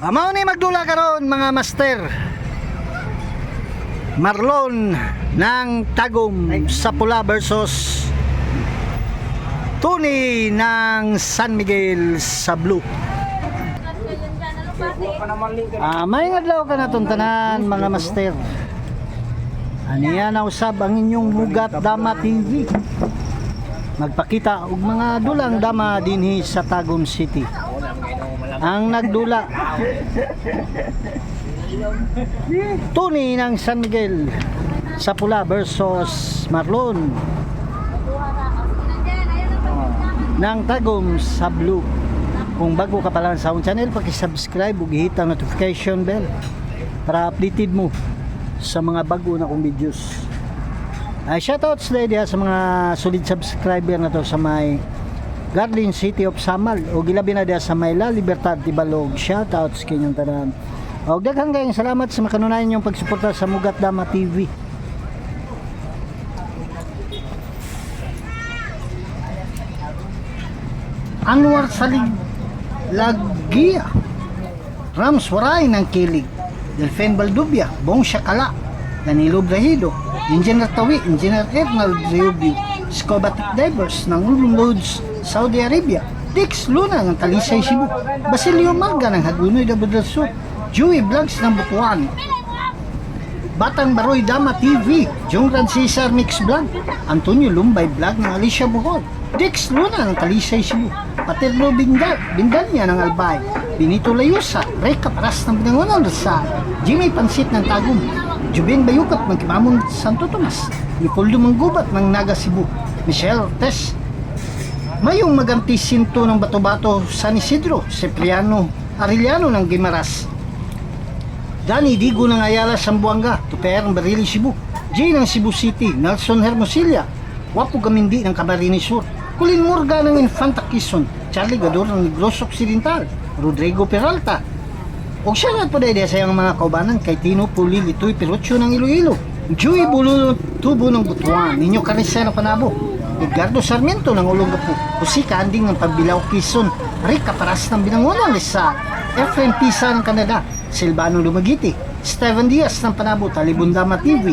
Amaw ni magdula karon mga master. Marlon ng Tagum sa Pula versus Tony ng San Miguel sa Blue. Ah, may adlaw ka na tanan mga master. Aniya na usab ang inyong Mugat Dama TV. Magpakita og mga dulang dama dinhi sa Tagum City. Ang nagdula Tony ng San Miguel sa Pula versus Marlon ng Tagum sa Blue. Kung bago ka pa lang sa akong channel, paki-subscribe ug hit ang notification bell para updated mo sa mga bago na kong videos. Ay shoutouts lady sa mga solid subscriber na to sa may Garden City of Samal. O gilabi na sa may La Libertad Tibalog. Shoutouts kinyong tanan. O daghang kayong salamat sa makanunayan yung pagsuporta sa Mugat Dama TV. Anwar Salig Lagia. Rams Waray ng Kilig. Delfen Baldubia. Bong Shakala. Danilo Brahido. Engineer Tawi. Engineer Ernald Rubio Scobatic Divers ng Ulum Loads Saudi Arabia Dix Luna ng Talisay Cebu Basilio Marga ng Hagunoy Sur Joey Vlogs ng Butuan Batang Baroy Dama TV, Jong Cesar Mix Vlog, Antonio Lumbay Vlog ng Alicia Bohol, Dix Luna ng Talisay Cebu, Paterno Bindal, Bindanya ng Albay, Benito Layusa, Ray Caparas ng Binangonan Rizal, Jimmy Pansit ng Tagum, Jubin Bayukat ng Kimamon Santo Tomas, Leopoldo Manggubat ng Naga Cebu, Michelle Ortez, Mayong Maganti Sinto ng Bato-Bato, San Isidro, Cipriano Arellano ng Gimaras, Dani Digo ng Ayala Sambuanga, Tuper ng Barili Cebu, Jay ng Cebu City, Nelson Hermosilla, Wapo Gamindi ng Camarines Sur, Kulin Morga ng Infanta Quezon, Charlie Gador ng Negros Occidental, Rodrigo Peralta, o siya nga po dahil sa iyang mga kaubanan kay Tino Puli Litoy Pirocho ng Iloilo, Joey Bululo Tubo ng Butuan, Ninyo ng Panabo, Edgardo Sarmiento ng Olongapo, Jose Kanding ng Pagbilao Quezon, Rick Caparas ng Binangonan Rizal, Efren Pisa ng Canada, Silvano Lumagiti, Steven Diaz ng Panabo, Talibundama TV,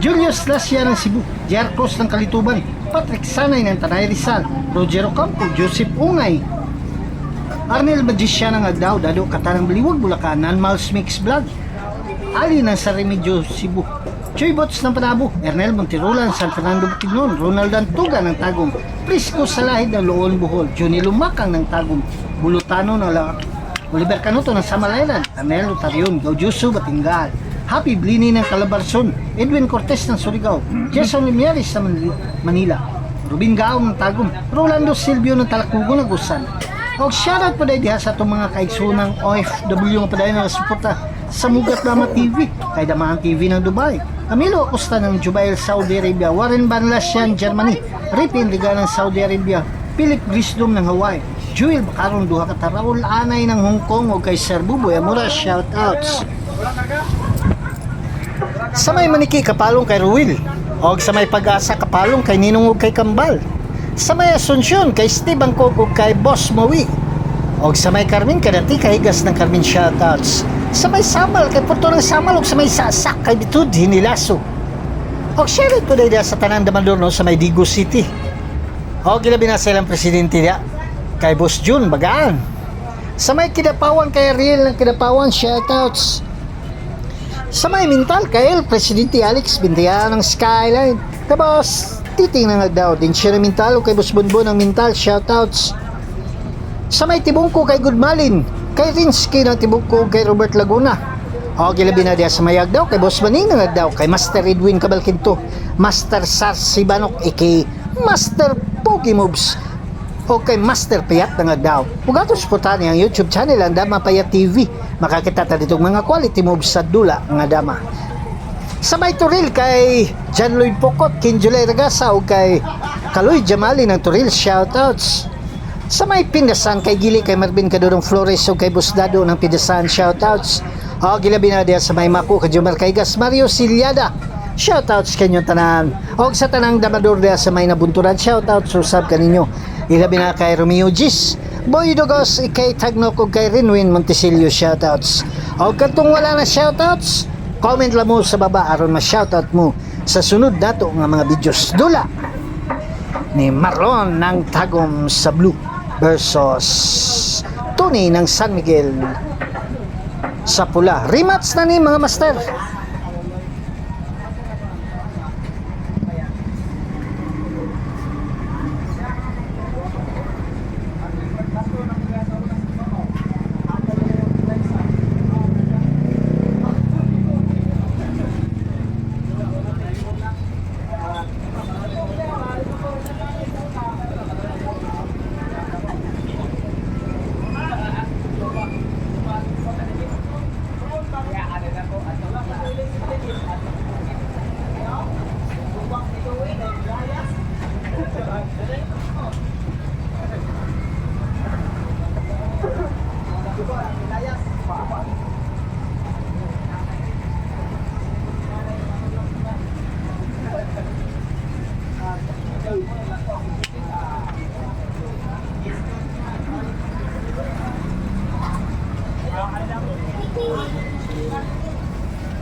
Julius Lasya ng Cebu, J.R. Cruz ng Kalituban, Patrick Sanay ng Tanay Rizal, Roger Ocampo, Joseph Ungay, Arnel Magisya ng Agdao, Dado Katanang Baliwag, Bulacan, Nan Miles Mix Vlog, Ali ng Saremedyo, Cebu, Choy Bots ng Panabo, Ernel Montirola ng San Fernando Bukidnon, Ronald Antuga ng Tagum, Prisco Salahid ng Loon Bohol, Johnny Lumakang ng Tagum, Bulutano ng La Oliver Canuto ng Samalaylan, Arnel Otarion, Gaudiuso Batingal, Happy Blini ng Calabarzon, Edwin Cortez ng Surigao, Jason Limiaris ng Manila- Rubin Gao ng Tagum, Rolando Silvio ng Talakugo ng Gusan. O shoutout po dahil sa itong mga kaigsunang OFW nga pa dahil na suporta sa Mugat Dama TV, kay Damahan TV ng Dubai, Camilo Acosta ng Jubail, Saudi Arabia, Warren Banlasyan, Germany, Ripin Liga ng Saudi Arabia, Philip Grisdom ng Hawaii, Joel Bacaron Duha ka Raul Anay ng Hong Kong o kay Sir Buboy Amura shoutouts. Sa may maniki kapalong kay Ruil, o sa may pag-asa kapalong kay Ninong ug kay Kambal. Sa may Asunsyon kay Steve Bangkok ug kay Boss Mawi. O sa may Carmen kadati kay Higas ng Carmen shoutouts. Sa may Samal kay Puto ng Samal ug sa may Sasak kay Bitud Hinilaso. O shoutout ko dahil sa tanan damador no, sa may Digo City. O gilabi na silang presidente niya kay Boss Jun Bagaan. Sa may Kidapawan kay Ariel ng Kidapawan shoutouts. Sa may mental kay El Presidente Alex Bintiya ng Skyline. Tapos, titing na daw din siya ng mental o kay Boss Bonbon ng mental shoutouts. Sa may tibungko kay Goodmalin, kay Rinsky ng tibungko kay Robert Laguna. O gilabi na diya sa mayag daw kay Boss Maning na daw kay Master Edwin Cabalquinto, Master Sar Sibanok aka Master Pogi Moves o kay Master Payat na nga daw. Kung ato suportahan niya ang YouTube channel ang Dama Payat TV, makakita ta ditong mga quality moves sa dula nga dama. Sa may Turil kay John Lloyd Pocot, King July Ragasa o kay Kaloy Jamali ng Turil, shoutouts. Sa may Pindasan kay Gili kay Marvin Cadorong Flores o kay Busdado ng Pindasan, shoutouts. O gilabi na diya sa may Mako kay Jomar Kaigas, Mario Siliada, shoutouts kanyo tanan. O sa tanang damador diya sa may nabunturan, shoutouts usab kaninyo. Ilabi na kay Romeo Gis, Boy Dugos, ikay Tagnok ug kay Rinwin Montesilio shoutouts. O katong wala na shoutouts, comment lang mo sa baba aron ma-shoutout mo sa sunod dato nga mga videos dula ni Marlon ng Tagom sa Blue versus Tony ng San Miguel sa pula. Rematch na ni mga master.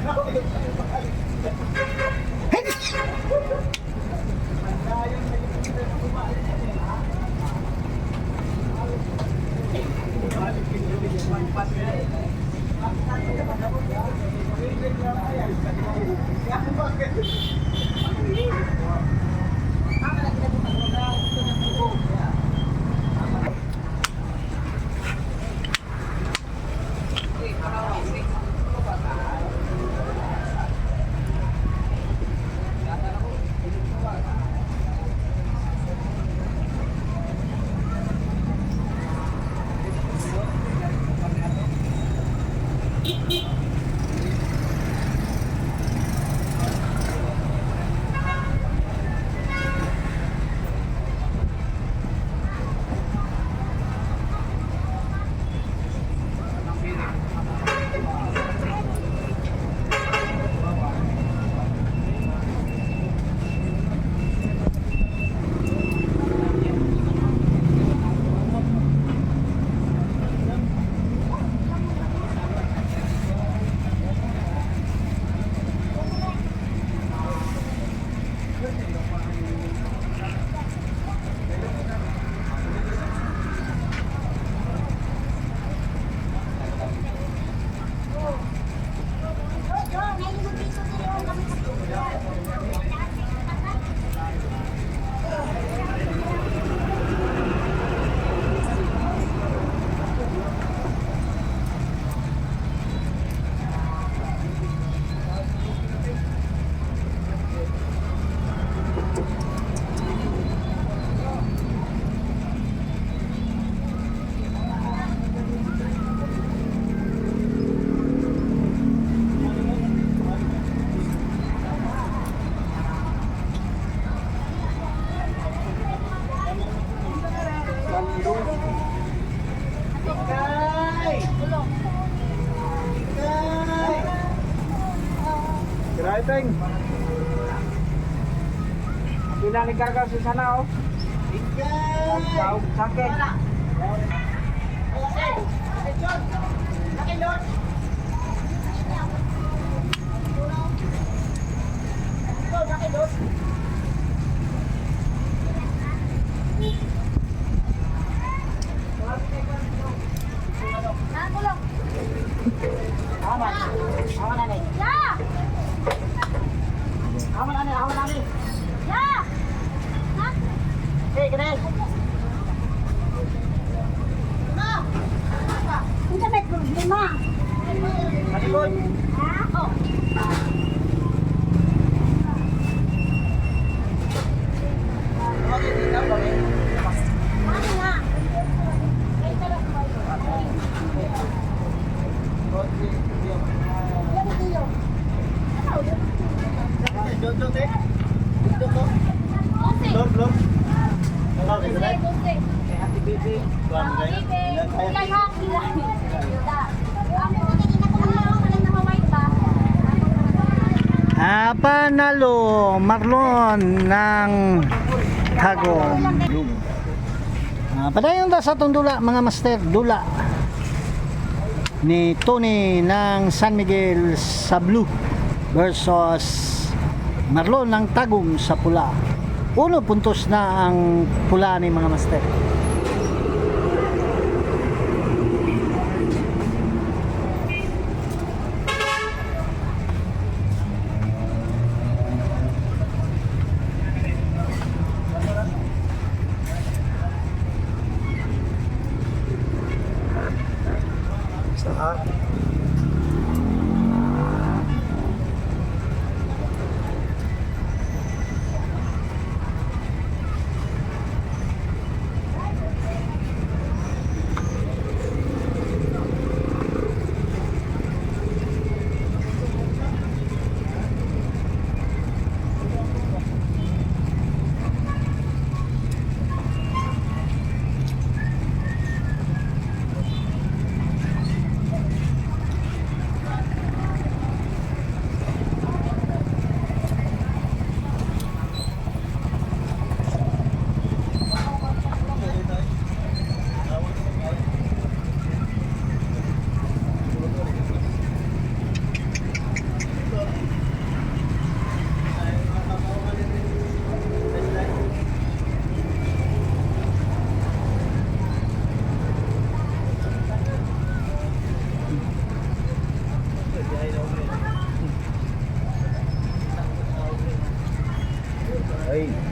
Graiteng. Pila ni karga sa sana oh. Ikaw, sakit. Aman. Aman na ni. Ya! Aman na ni, aman na ni. Ya! Ha? Hey, günaydın. Ilan ha? Ilan? Ah, panalo Marlon ng Tagom. Ah, padayon ta sa itong dula, mga master, dula ni Tony ng San Miguel sa blue versus Marlon ng Tagum sa pula. Uno puntos na ang pula ni mga master. Ahí.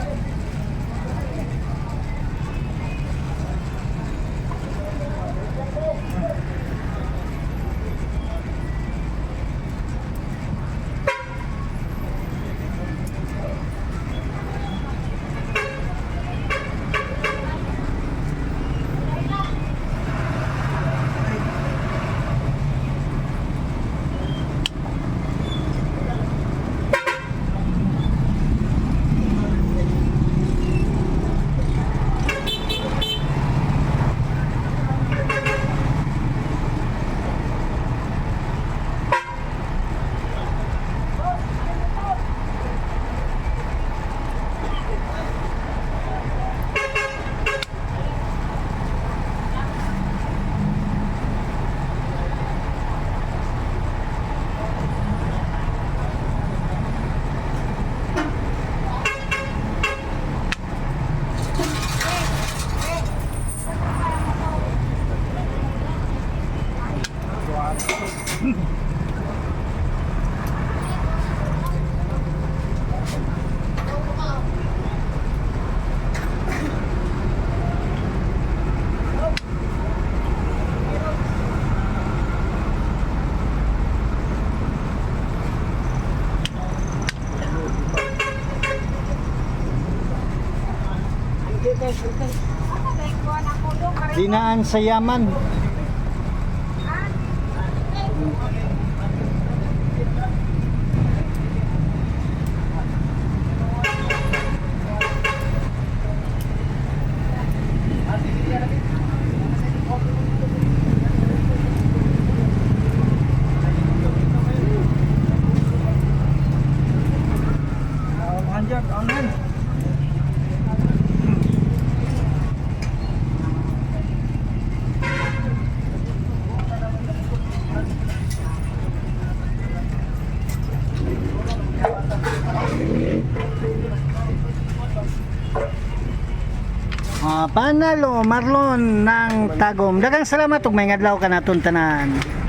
Dinaan sa Yaman. Panalo Marlon ng Tagom. Daghang salamat ug may ngadlaw ka naton tanan.